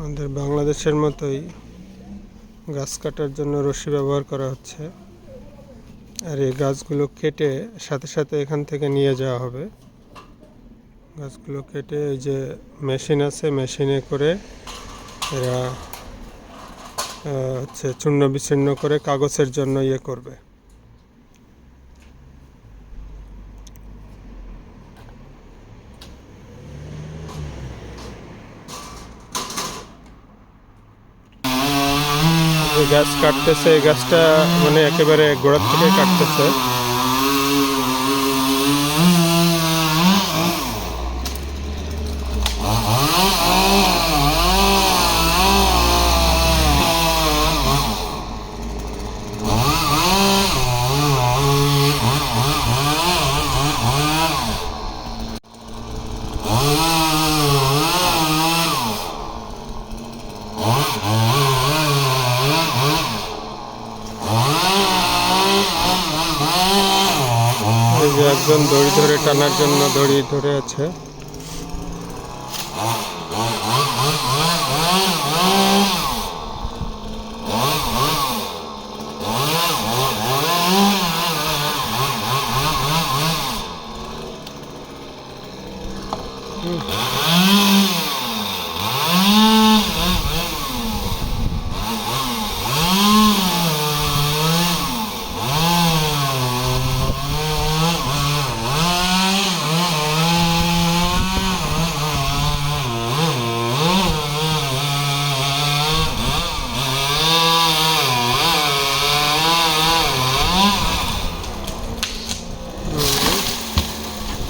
আমাদের বাংলাদেশের মতোই গাছ কাটার জন্য রশি ব্যবহার করা হচ্ছে। আর এই গাছগুলো কেটে সাথে সাথে এখান থেকে নিয়ে যাওয়া হবে। গাছগুলো কেটে এই যে মেশিন আছে, মেশিনে করে এরা হচ্ছে চূর্ণ বিচ্ছিন্ন করে কাগজের জন্য ইয়ে করবে। গাছ কাটতেছে এই গাছটা মানে একেবারে গোড়ার থেকে কাটতেছে। একজন দড়ি ধরে টানার জন্য দড়ি ধরে আছে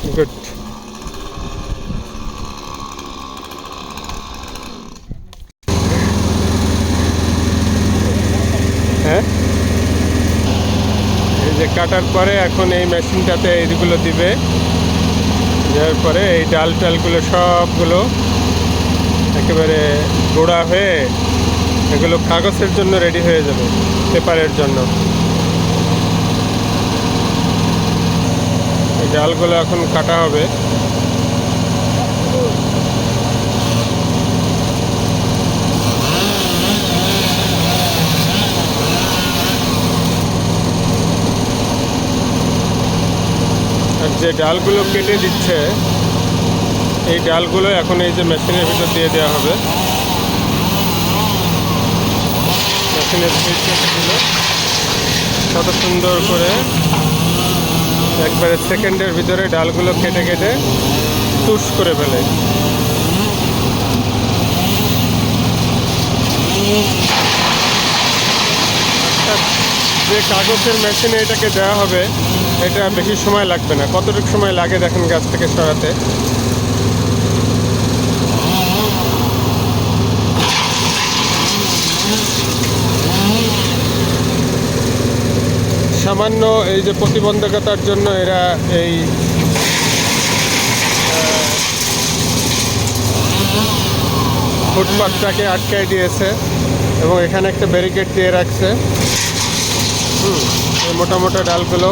গুড হ্যাঁ এই যে কাটার পরে এখন এই মেশিনটাতে এইগুলো দিবে। দেওয়ার পরে এই ডাল টালগুলো সবগুলো একেবারে গোড়া হয়ে এগুলো কাগজের জন্য রেডি হয়ে যাবে, পেপারের জন্য। এই ডালগুলো এখন কাটা হবে। যে ডালগুলো কেটে দিচ্ছে, এই ডালগুলো এখন এই যে মেশিনের ভিতর দিয়ে দেওয়া হবে। মেশিনের কত সুন্দর করে একবারে সেকেন্ডের ভিতরে ডালগুলো কেটে কেটে টুস করে ফেলে। যে কাগজের মেশিনে এটাকে দেওয়া হবে, এটা বেশি সময় লাগবে না। কতটুকু সময় লাগে দেখেন গাছ থেকে সরাতে? সামান্য এই যে প্রতিবন্ধকতার জন্য এরা এই ফুটপাথটাকে আটকায় দিয়েছে এবং এখানে একটা ব্যারিকেড দিয়ে রাখছে। হুম, মোটা মোটা ডালগুলো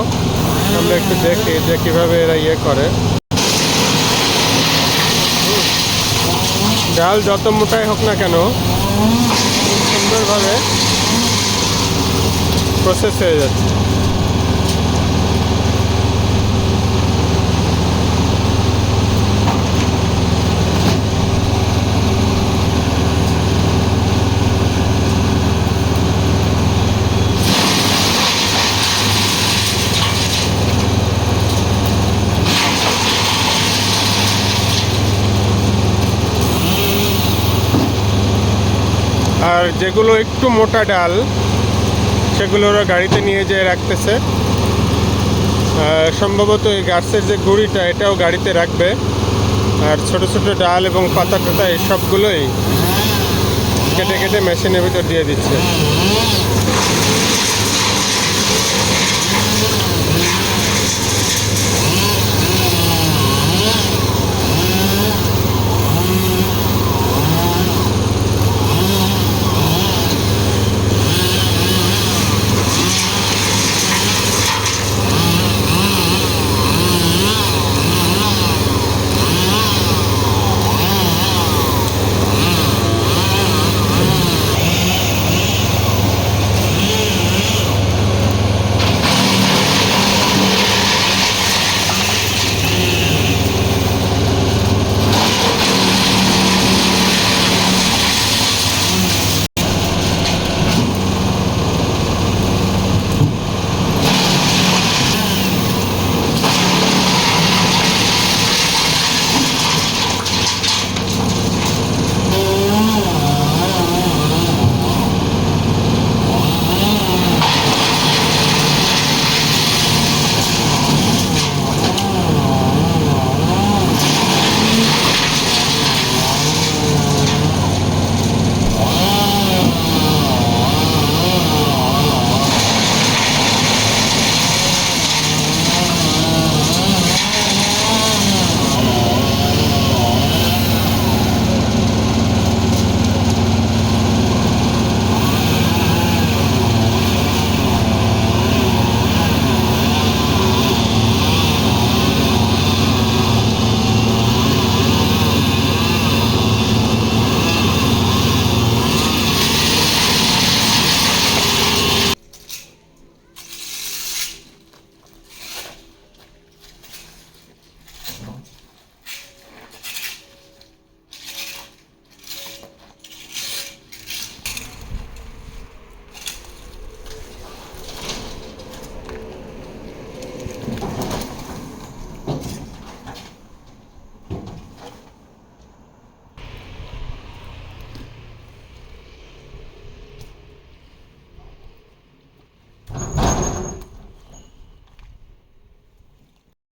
আমরা একটু দেখি যে কীভাবে এরা ইয়ে করে। ডাল যত মোটাই হোক না কেন সুন্দরভাবে প্রসেস হয়ে যাচ্ছে। আর যেগুলো একটু মোটা ডাল সেগুলো ওরা গাড়িতে নিয়ে যেয়ে রাখতেছে। সম্ভবত এই গাছের যে গুড়িটা, এটাও গাড়িতে রাখবে। আর ছোট ছোট ডাল এবং পাতা টাতা সবগুলোই কেটে কেটে মেশিনের ভিতর দিয়ে দিচ্ছে।